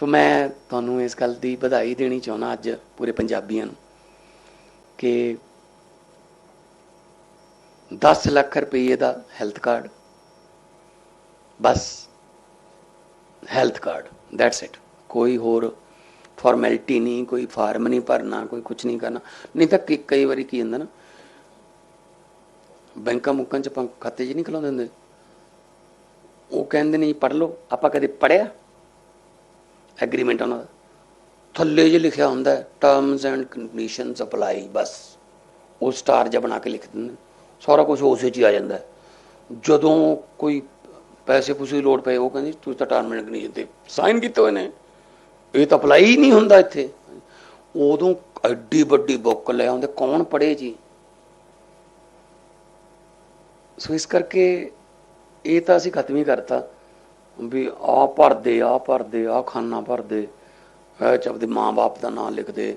ਸੋ ਮੈਂ ਤੁਹਾਨੂੰ ਇਸ ਗੱਲ ਦੀ ਵਧਾਈ ਦੇਣੀ ਚਾਹੁੰਦਾ ਅੱਜ ਪੂਰੇ ਪੰਜਾਬੀਆਂ ਨੂੰ ਕਿ 10 ਲੱਖ ਰੁਪਏ ਦਾ ਹੈਲਥ ਕਾਰਡ, ਬਸ ਹੈਲਥ ਕਾਰਡ ਦੈਟਸ ਇਟ ਕੋਈ ਹੋਰ ਫਾਰਮੈਲਿਟੀ ਨਹੀਂ, ਕੋਈ ਫਾਰਮ ਨਹੀਂ ਭਰਨਾ, ਕੋਈ ਕੁਝ ਨਹੀਂ ਕਰਨਾ। ਨਹੀਂ ਤਾਂ ਕਈ- ਵਾਰੀ ਕੀ ਹੁੰਦਾ ਨਾ, ਬੈਂਕਾਂ ਮੁੱਕਾਂ ਚ ਆਪਾਂ ਖਾਤੇ 'ਚ ਨਹੀਂ ਖਲਾਉਂਦੇ ਹੁੰਦੇ। ਉਹ ਕਹਿੰਦੇ ਨਹੀਂ ਪੜ ਲਓ। ਆਪਾਂ ਕਦੇ ਪੜਿਆ ਐਗਰੀਮੈਂਟ ਉਹਨਾਂ ਦਾ। ਥੱਲੇ ਜੇ ਲਿਖਿਆ ਹੁੰਦਾ ਟਰਮਸ ਐਂਡ ਕੰਡੀਸ਼ਨਸ ਅਪਲਾਈ ਬਸ। ਉਹ ਸਟਾਰ ਜਿਹਾ ਬਣਾ ਕੇ ਲਿਖ ਦਿੰਦੇ ਸਾਰਾ ਕੁਝ ਉਸੇ 'ਚ ਹੀ ਆ ਜਾਂਦਾ ਜਦੋਂ ਕੋਈ ਪੈਸੇ ਪੂਸੇ ਦੀ ਲੋੜ ਪਏ, ਉਹ ਕਹਿੰਦੇ, ਤੁਸੀਂ ਤਾਂ ਟਰਮ ਐਂਡ ਕੰਡੀਸ਼ਨ ਤੇ ਸਾਈਨ ਕੀਤੇ ਹੋਏ ਨੇ। ਇਹ ਤਾਂ ਅਪਲਾਈ ਹੀ ਨਹੀਂ ਹੁੰਦਾ ਇੱਥੇ। ਉਦੋਂ ਐਡੀ ਵੱਡੀ ਬੁੱਕ ਲੈ ਆਉਂਦੇ, ਕੌਣ ਪੜ੍ਹੇ ਜੀ? ਸੋ ਇਸ ਕਰਕੇ ਇਹ ਤਾਂ ਅਸੀਂ ਖਤਮ ਹੀ ਕਰਤਾ। ਵੀ ਆ ਭਰਦੇ ਆ ਭਰਦੇ ਆ ਖਾਨਾ ਭਰਦੇ ਇਹ ਚ ਆਪਦੇ ਮਾਂ-ਬਾਪ ਦਾ ਨਾਮ ਲਿਖਦੇ।